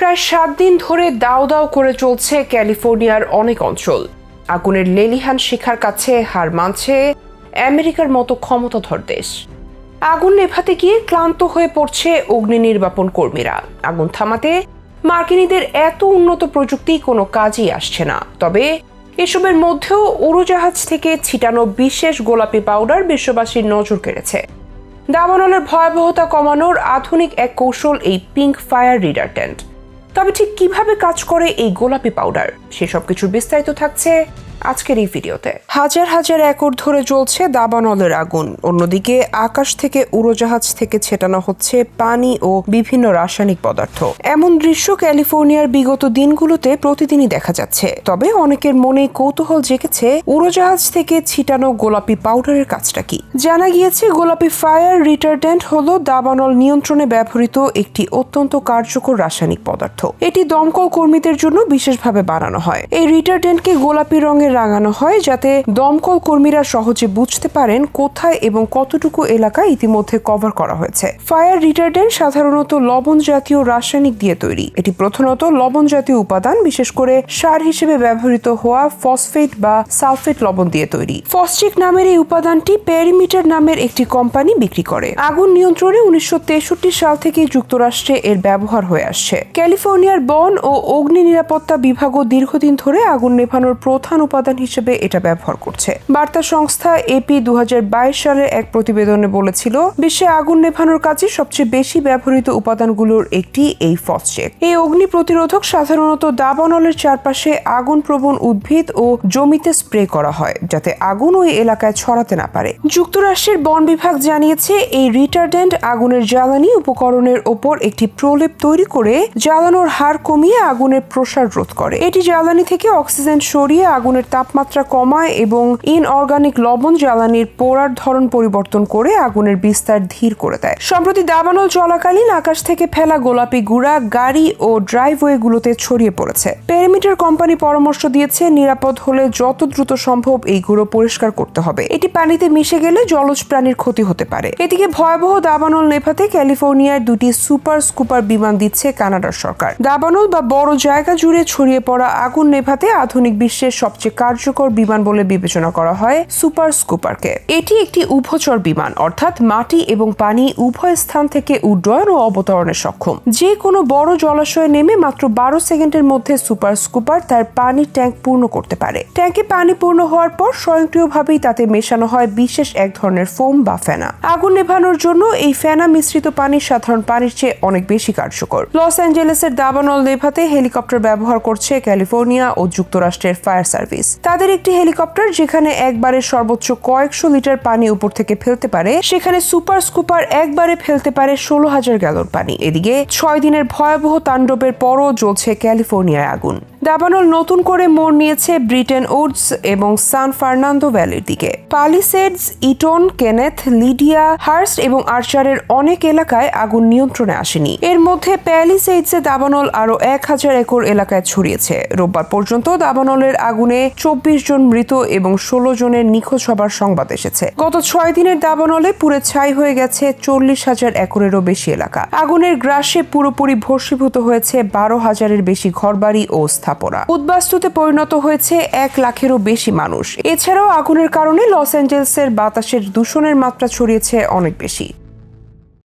প্রায় সাত দিন ধরে দাও দাও করে চলছে ক্যালিফোর্নিয়ার অনেক অঞ্চল। আগুনের লেলিহান শিখার কাছে হার মানছে আমেরিকার মতো ক্ষমতাধর দেশ। আগুন নেভাতে গিয়ে ক্লান্ত হয়ে পড়ছে অগ্নি নির্বাপন কর্মীরা। আগুন থামাতে মার্কিনীদের এত উন্নত প্রযুক্তি কোনো কাজই আসছে না। তবে এসবের মধ্যেও উড়োজাহাজ থেকে ছিটানো বিশেষ গোলাপি পাউডার বিশ্ববাসীর নজর কেড়েছে। দাবানলের ভয়াবহতা কমানোর আধুনিক এক কৌশল এই পিঙ্ক ফায়ার রিডার্টেন্ট তবে ঠিক কীভাবে কাজ করে এই গোলাপি পাউডার? সেসব কিছুর বিস্তারিত থাকছে আজকের এই ভিডিওতে। হাজার হাজার একর ধরে জ্বলছে দাবানলের আগুন। অন্যদিকে আকাশ থেকে উড়োজাহাজ থেকে ছেটানো হচ্ছে পানি ও বিভিন্ন রাসায়নিক পদার্থ। এমন দৃশ্য ক্যালিফোর্নিয়ার বিগত দিনগুলোতে প্রতিদিনই দেখা যাচ্ছে। তবে অনেকের মনে কৌতূহল জেগেছে, উড়োজাহাজ থেকে ছিটানো গোলাপি পাউডারের কাজটা কি? জানা গিয়েছে, গোলাপি ফায়ার রিটার্ডেন্ট হলো দাবানল নিয়ন্ত্রণে ব্যবহৃত একটি অত্যন্ত কার্যকর রাসায়নিক পদার্থ। এটি দমকল কর্মীদের জন্য বিশেষভাবে বানানো হয়। এই রিটার্ডেন্টকে গোলাপি রঙে রাঙানো হয় যাতে দমকল কর্মীরা সহজে বুঝতে পারেন কোথায় এবং কতটুকু এলাকা ইতিমধ্যে কভার করা হয়েছে। ফায়ার রিটার্ডেন্ট সাধারণত লবণ জাতীয় রাসায়নিক দিয়ে তৈরি। এটি প্রধানত লবণ জাতীয় উপাদান, বিশেষ করে সার হিসেবে ব্যবহৃত হওয়া ফসফেট বা সালফেট লবণ দিয়ে তৈরি। ফসচিক নামের এই উপাদানটি প্যারিমিটার নামের একটি কোম্পানি বিক্রি করে। আগুন নিয়ন্ত্রণে উনিশশো তেষট্টি সাল থেকে যুক্তরাষ্ট্রে এর ব্যবহার হয়ে আসছে। ক্যালিফোর্নিয়ার বন ও অগ্নি নিরাপত্তা বিভাগও দীর্ঘদিন ধরে আগুন নেভানোর প্রধান উপাদান হিসেবে এটা ব্যবহার করছে। বার্তা সংস্থা এপি দু সালের এক প্রতিবেদনে বলেছিল, বিশ্বে আগুন নেভানোর কাজে সবচেয়ে বেশি ব্যবহৃত উপাদানগুলোর একটি এই ফসচেক এই অগ্নি প্রতিরোধক সাধারণত দাবানলের চারপাশে আগুন প্রবণ উদ্ভিদ ও জমিতে স্প্রে করা হয়, যাতে আগুন ওই এলাকায় ছড়াতে না পারে। যুক্তরাষ্ট্রের বন বিভাগ জানিয়েছে, এই রিটার্ডেন্ট আগুনের জ্বালানি উপকরণের ওপর একটি প্রলেপ তৈরি করে জ্বালানোর হার কমিয়ে আগুনের প্রসার রোধ করে। এটি জ্বালানি থেকে অক্সিজেন সরিয়ে আগুনের তাপমাত্রা কমায় এবং ইনঅর্গানিক লবণ জ্বালানির পোড়ার ধরন পরিবর্তন করে আগুনের বিস্তার ধীর করে দেয়। সম্প্রতি দাবানল চলাকালীন আকাশ থেকে ফেলা গোলাপি গুড়া, গাড়ি ও ড্রাইভওয়েগুলোতে ছড়িয়ে পড়েছে। পেরিমিটার কোম্পানি পরামর্শ দিয়েছে, নিরাপদ হলে যত দ্রুত সম্ভব এই গুঁড়ো পরিষ্কার করতে হবে। এটি পানিতে মিশে গেলে জলজ প্রাণীর ক্ষতি হতে পারে। এদিকে ভয়াবহ দাবানল নেভাতে ক্যালিফোর্নিয়ার দুটি সুপার স্কুপার বিমান দিচ্ছে কানাডার সরকার। দাবানল বা বড় জায়গা জুড়ে ছড়িয়ে পড়া আগুন নেভাতে আধুনিক বিশ্বের সবচেয়ে কার্যকর বিমান বলে বিবেচনা করা হয় সুপার স্কুপারকে। এটি একটি উভচর বিমান, অর্থাৎ মাটি এবং পানি উভয় স্থান থেকে উড্ডয়ন ও অবতরণে সক্ষম। যে কোনো বড় জলাশয়ে নেমে মাত্র বারো সেকেন্ডের মধ্যে সুপার স্কুপার তার পানির ট্যাঙ্ক পূর্ণ করতে পারে। ট্যাঙ্কে পানি পূর্ণ হওয়ার পর স্বয়ংক্রিয়ভাবেই তাতে মেশানো হয় বিশেষ এক ধরনের ফোম বা ফেনা। আগুন নেভানোর জন্য এই ফেনা মিশ্রিত পানি সাধারণ পানির চেয়ে অনেক বেশি কার্যকর। লস অ্যাঞ্জেলেসের দাবানল নেভাতে হেলিকপ্টার ব্যবহার করছে ক্যালিফোর্নিয়া ও যুক্তরাষ্ট্রের ফায়ার সার্ভিস। তাদের একটি হেলিকপ্টার যেখানে একবারে সর্বোচ্চ কয়েকশো লিটার পানি উপর থেকে ফেলতে পারে, সেখানে সুপার স্কুপার একবারে ফেলতে পারে ষোলো হাজার গ্যালন পানি। এদিকে ছয় দিনের ভয়াবহ তাণ্ডবের পরও জ্বলছে ক্যালিফোর্নিয়ায় আগুন। দাবানল নতুন করে মোড় নিয়েছে ব্রিটেন উডস এবং সান ফার্নান্দো ভ্যালির দিকে। Palisades, Eaton, Kenneth, Lydia, Hurst এবং আর্চারের অনেক এলাকায় আগুন নিয়ন্ত্রণে আসেনি। এর মধ্যে প্যালিসেডসে দাবানল আরও এক হাজার একর এলাকায় ছড়িয়েছে। রোববার পর্যন্ত দাবানলের আগুনে চব্বিশ জন মৃত এবং ষোলো জনের নিখোঁজ হবার সংবাদ এসেছে। গত ছয় দিনের দাবানলে পুরে ছাই হয়ে গেছে চল্লিশ হাজার একরেরও বেশি এলাকা। আগুনের গ্রাসে পুরোপুরি ভস্মীভূত হয়েছে বারো হাজারের বেশি ঘরবাড়ি ও স্থাপনা উদ্বাস্তুতে পরিণত হয়েছে এক লাখেরও বেশি মানুষ। এছাড়াও আগুনের কারণে লস অ্যাঞ্জেলসের বাতাসের দূষণের মাত্রা ছড়িয়েছে অনেক বেশি।